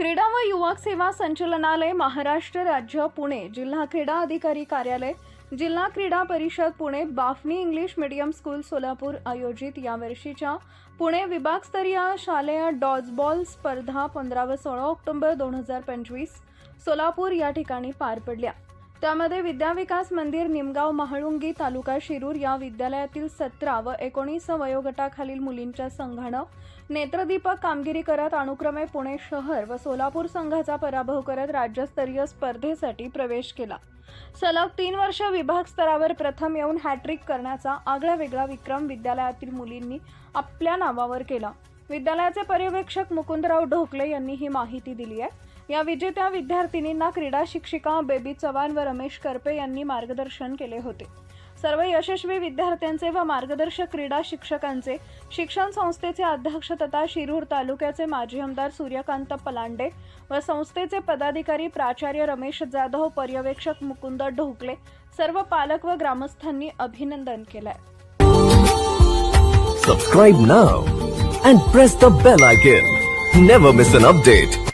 क्रीडा व युवक सेवा संचालनालय महाराष्ट्र राज्य पुणे जिल्हा क्रीडा अधिकारी कार्यालय जिल्हा क्रीडा परिषद Pune Bafni English medium school Solapur आयोजित यावर्षीच्या पुणे विभागस्तरीय शालेय डॉजबॉल स्पर्धा पंधरा व सोळा ऑक्टोबर दोन हजार पंचवीस सोलापूर या ठिकाणी पार पडल्या. त्यामध्ये विद्याविकास मंदिर निमगाव महाळुंगी तालुका शिरूर या विद्यालयातील सतरा व एकोणीस वयोगटाखालील मुलींच्या संघानं नेत्रदीपक कामगिरी करत अनुक्रमे पुणे शहर व सोलापूर संघाचा पराभव करत राज्यस्तरीय स्पर्धेसाठी प्रवेश केला. सलग तीन वर्ष विभाग स्तरावर प्रथम येऊन हॅट्रिक करण्याचा आगळा वेगळा विक्रम विद्यालयातील मुलींनी आपल्या नावावर केला. विद्यालयाचे पर्यवेक्षक मुकुंदराव ढोकले यांनी ही माहिती दिली आहे. या विजेत्या विद्यार्थिनींना क्रीडा शिक्षिका बेबी चव्हाण व रमेश करपे यांनी मार्गदर्शन केले होते. सर्व यशस्वी विद्यार्थ्यांचे व मार्गदर्शक क्रीडा शिक्षकांचे शिक्षण संस्थेचे अध्यक्ष तथा शिरूर तालुक्याचे माजी आमदार सूर्यकांत पलांडे व संस्थेचे पदाधिकारी प्राचार्य रमेश जाधव पर्यवेक्षक मुकुंद ढोकले सर्व पालक व ग्रामस्थांनी अभिनंदन केलंय. Subscribe now and press the bell icon never miss an update